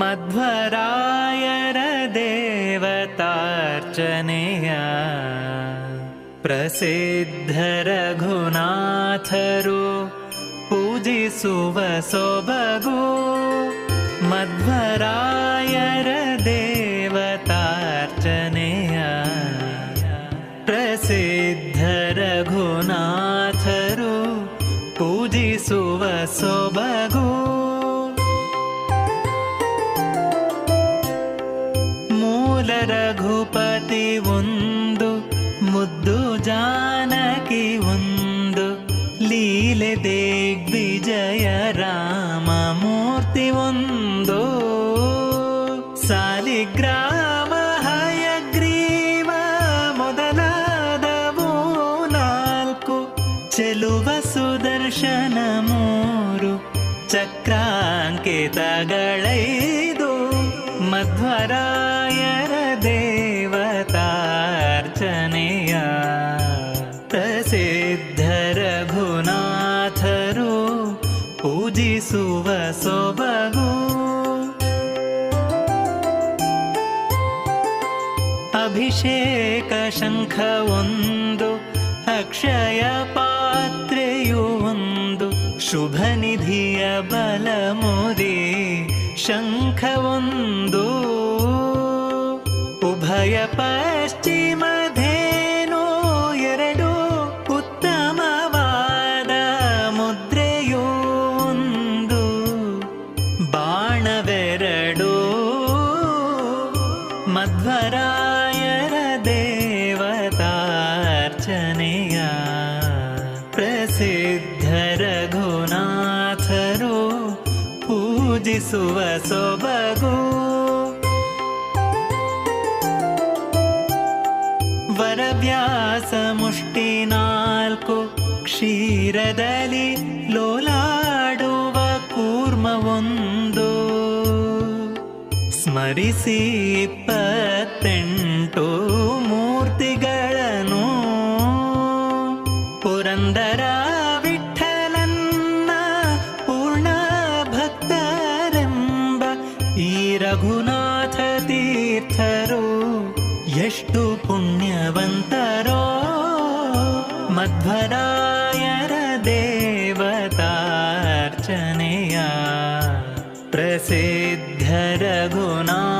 मध्वराय र देवतार्चनीया प्रसिद्ध मध्वरायर ರಘುನಾಥರು ಪೂಜಿಸುವ ಸೊಬಗು. ಮೂಲ ರಘುಪತಿ ಒಂದು, ಮುದ್ದು ಜಾನಕಿ ಒಂದು, ಲೀಲೆ ದಿಗ್ವಿಜಯ ರಾಮ ಮೂರ್ತಿ ಒಂದು. ಸಾಲಿಗ್ರಾಮ ಚೆಲುವ ಸುದರ್ಶನ ಮೂರು ಚಕ್ರಾಂಕಿತಗಳೈದು ಮಧ್ವರಾಯರ ದೇವತಾರ್ಚನೆಯ ಪ್ರಸಿದ್ಧ ರಘುನಾಥರು ಪೂಜಿಸುವ ಸೊಬಗು. ಅಭಿಷೇಕ ಶಂಖ ಒಂದು ಅಕ್ಷಯ ಪಾತ್ರೆಯು ಒಂದು ಶುಭ ನಿಧಿಯ ಬಲ ಮುರಿ ಶಂಖ ಒಂದು ಉಭಯ ಪಶ್ಚಿಮ ಧೇನು ಎರಡು ಉತ್ತಮವಾದ ಬಾಣವೆರಡು ಮಧ್ವರಾಯರ ಪೂಜಿಸುವ ಸೊಬಗು. ವರವ್ಯಾಸ ಮುಷ್ಟಿ ನಾಲ್ಕು ಕ್ಷೀರದಲ್ಲಿ ಲೋಲಾಡುವ ಕೂರ್ಮವೊಂದು ಸ್ಮರಿಸಿ ಇಪ್ಪತ್ತೆಂಟು ಮೂರ್ತಿಗಳನ್ನು ಪುರಂದರ ರಘುನಾಥ ತೀರ್ಥರು ಎಷ್ಟು ಪುಣ್ಯವಂತರೋ ಮಧ್ವರಾಯರ ದೇವತಾರ್ಚನೆಯ ಪ್ರಸಿದ್ಧ ರಘುನಾಥ